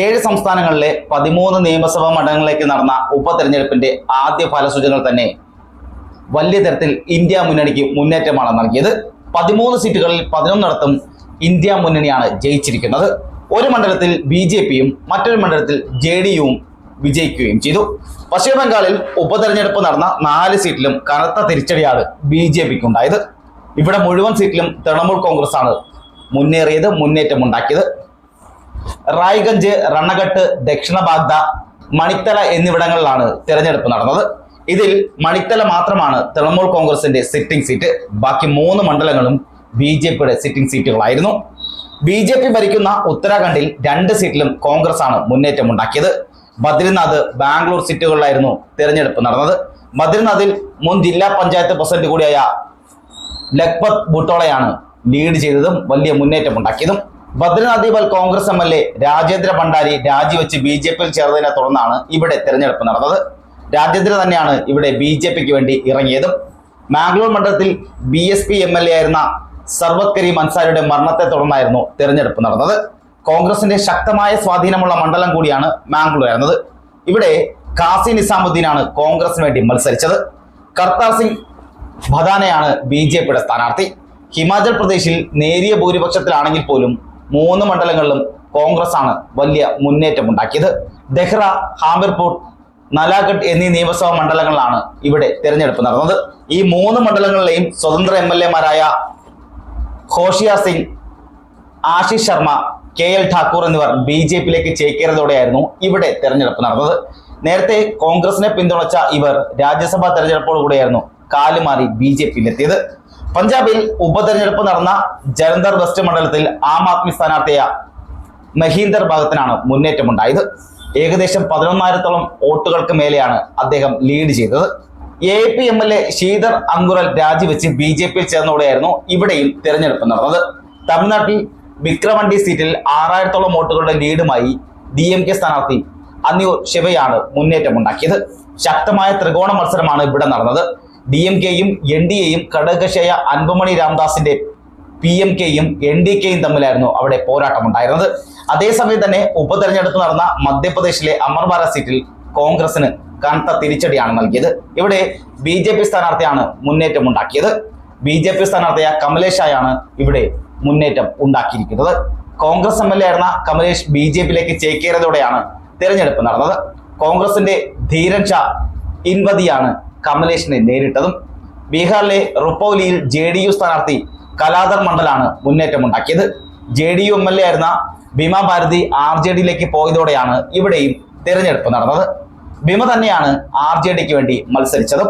ഏഴ് സംസ്ഥാനങ്ങളിലെ പതിമൂന്ന് നിയമസഭാ മണ്ഡലങ്ങളിലേക്ക് നടന്ന ഉപതെരഞ്ഞെടുപ്പിന്റെ ആദ്യ ഫലസൂചനകൾ തന്നെ വലിയ തരത്തിൽ ഇന്ത്യ മുന്നണിക്ക് മുന്നേറ്റമാണ് നൽകിയത്. പതിമൂന്ന് സീറ്റുകളിൽ പതിനൊന്നിടത്തും ഇന്ത്യ മുന്നണിയാണ് ജയിച്ചിരിക്കുന്നത്. ഒരു മണ്ഡലത്തിൽ ബി ജെ പിയും മറ്റൊരു മണ്ഡലത്തിൽ ജെ ഡി യുവും വിജയിക്കുകയും ചെയ്തു. പശ്ചിമ ബംഗാളിൽ ഉപതെരഞ്ഞെടുപ്പ് നടന്ന നാല് സീറ്റിലും കനത്ത തിരിച്ചടിയാണ് ബി ജെ പിക്ക് ഉണ്ടായത് ഇവിടെ മുഴുവൻ സീറ്റിലും തൃണമൂൽ കോൺഗ്രസ് ആണ് മുന്നേറിയത് മുന്നേറ്റമുണ്ടാക്കിയത്. റായ്ഗഞ്ച് റണ്ണഘട്ട് ദക്ഷിണ ബാഗ്ദ മണിത്തല എന്നിവിടങ്ങളിലാണ് തെരഞ്ഞെടുപ്പ് നടന്നത്. ഇതിൽ മണിത്തല മാത്രമാണ് തൃണമൂൽ കോൺഗ്രസിന്റെ സിറ്റിംഗ് സീറ്റ് ബാക്കി മൂന്ന് മണ്ഡലങ്ങളും ബി ജെ പിയുടെ സിറ്റിംഗ് സീറ്റുകളായിരുന്നു ബി ജെ പി ഭരിക്കുന്ന ഉത്തരാഖണ്ഡിൽ രണ്ട് സീറ്റിലും കോൺഗ്രസ് ആണ് മുന്നേറ്റമുണ്ടാക്കിയത്. ബദ്രിനാഥ് ബാംഗ്ലൂർ സീറ്റുകളിലായിരുന്നു തിരഞ്ഞെടുപ്പ് നടന്നത്. ബദ്രിനാഥിൽ മുൻ ജില്ലാ പഞ്ചായത്ത് പ്രസിഡന്റ് കൂടിയായ ലഖ്പത് ബുട്ടോളയാണ് ലീഡ് ചെയ്തതും വലിയ മുന്നേറ്റമുണ്ടാക്കിയതും. Badrinath Congress M L A Rajendra Bhandari രാജിവെച്ച് ബി ജെ പിയിൽ ചേർന്നതിനെ തുടർന്നാണ് ഇവിടെ തെരഞ്ഞെടുപ്പ് നടന്നത്. രാജേന്ദ്ര തന്നെയാണ് ഇവിടെ ബി ജെ പിക്ക് വേണ്ടി ഇറങ്ങിയതും. മാംഗ്ലൂർ മണ്ഡലത്തിൽ B S P M L A ആയിരുന്ന സർവത് കരീം അൻസാരിയുടെ മരണത്തെ തുടർന്നായിരുന്നു തെരഞ്ഞെടുപ്പ് നടന്നത്. കോൺഗ്രസിന്റെ ശക്തമായ സ്വാധീനമുള്ള മണ്ഡലം കൂടിയാണ് മാംഗ്ലൂർ ആയിരുന്നത്. ഇവിടെ കാസി നിസാമുദ്ദീനാണ് കോൺഗ്രസിന് വേണ്ടി മത്സരിച്ചത്. കർത്താർ സിംഗ് ഭദാനയാണ് ബി ജെ പിയുടെ സ്ഥാനാർത്ഥി. ഹിമാചൽ പ്രദേശിൽ നേരിയ ഭൂരിപക്ഷത്തിലാണെങ്കിൽ പോലും മൂന്ന് മണ്ഡലങ്ങളിലും കോൺഗ്രസ് ആണ് വലിയ മുന്നേറ്റമുണ്ടാക്കിയത് ദെഹ്റ ഹാമിർപൂർ നലാഘട്ട് എന്നീ നിയമസഭാ മണ്ഡലങ്ങളിലാണ് ഇവിടെ തിരഞ്ഞെടുപ്പ് നടന്നത്. ഈ മൂന്ന് മണ്ഡലങ്ങളിലെയും സ്വതന്ത്ര എം എൽ എമാരായ ഹോഷിയ സിംഗ് ആശിഷ് ശർമ്മ കെ എൽ ഠാക്കൂർ എന്നിവർ ബി ജെ പിയിലേക്ക് ചേക്കേറിയതോടെയായിരുന്നു ഇവിടെ തെരഞ്ഞെടുപ്പ് നടന്നത്. നേരത്തെ കോൺഗ്രസിനെ പിന്തുണച്ച ഇവർ രാജ്യസഭാ തെരഞ്ഞെടുപ്പോടുകൂടിയായിരുന്നു കാലുമാറി ബി ജെ പിയിലെത്തിയത്. പഞ്ചാബിൽ ഉപതെരഞ്ഞെടുപ്പ് നടന്ന ജലന്ധർ വെസ്റ്റ് മണ്ഡലത്തിൽ ആം ആദ്മി സ്ഥാനാർത്ഥിയായ മഹീന്ദർ ഭാഗത്തിനാണ് മുന്നേറ്റമുണ്ടായത്. ഏകദേശം പതിനൊന്നായിരത്തോളം വോട്ടുകൾക്ക് മേലെയാണ് അദ്ദേഹം ലീഡ് ചെയ്തത്. A P MLA Shridhar Angural രാജിവെച്ച് ബി ജെ പിയിൽ ചേർന്നതോടെയായിരുന്നു ഇവിടെയും തെരഞ്ഞെടുപ്പ് നടന്നത്. തമിഴ്നാട്ടിൽ വിക്രമണ്ടി സീറ്റിൽ ആറായിരത്തോളം വോട്ടുകളുടെ ലീഡുമായി ഡി എം കെ സ്ഥാനാർത്ഥി അന്നിയൂർ ശിവയാണ് മുന്നേറ്റമുണ്ടാക്കിയത്. ശക്തമായ ത്രികോണ മത്സരമാണ് ഇവിടെ നടന്നത്. ഡി എം കെയും എൻ ഡി എയും ഘടകകക്ഷിയായ അൻപമണി രാംദാസിന്റെ പി എം കെയും എൻ ഡി കെയും തമ്മിലായിരുന്നു അവിടെ പോരാട്ടമുണ്ടായിരുന്നത്. അതേസമയം തന്നെ ഉപതെരഞ്ഞെടുപ്പ് നടന്ന മധ്യപ്രദേശിലെ അമർവാര സീറ്റിൽ കോൺഗ്രസിന് കനത്ത തിരിച്ചടിയാണ് നൽകിയത്. ഇവിടെ ബി ജെ പി സ്ഥാനാർത്ഥിയാണ് മുന്നേറ്റം ഉണ്ടാക്കിയത്. ബി ജെ പി സ്ഥാനാർത്ഥിയായ കമലേഷ് ആയാണ് ഇവിടെ മുന്നേറ്റം ഉണ്ടാക്കിയിരിക്കുന്നത്. കോൺഗ്രസ് എം എൽ എ ആയിരുന്ന കമലേഷ് ബി ജെ പിയിലേക്ക് ചേക്കേറിയതോടെയാണ് തെരഞ്ഞെടുപ്പ് നടന്നത്. കോൺഗ്രസിന്റെ ധീരൻ ഷാ ഇൻവദിയാണ് കമലേഷിനെ നേരിട്ടതും ബീഹാറിലെ റുപ്പൌലിയിൽ ജെ ഡി യു സ്ഥാനാർത്ഥി കലാദർ മണ്ഡലാണ് മുന്നേറ്റമുണ്ടാക്കിയത്. J D U M L A ആയിരുന്ന ഭീമാ ഭാരതി ആർ ജെ ഡിയിലേക്ക് പോയതോടെയാണ് ഇവിടെയും തിരഞ്ഞെടുപ്പ് നടന്നത്. ഭീമ തന്നെയാണ് ആർ ജെ ഡിക്ക് വേണ്ടി മത്സരിച്ചതും.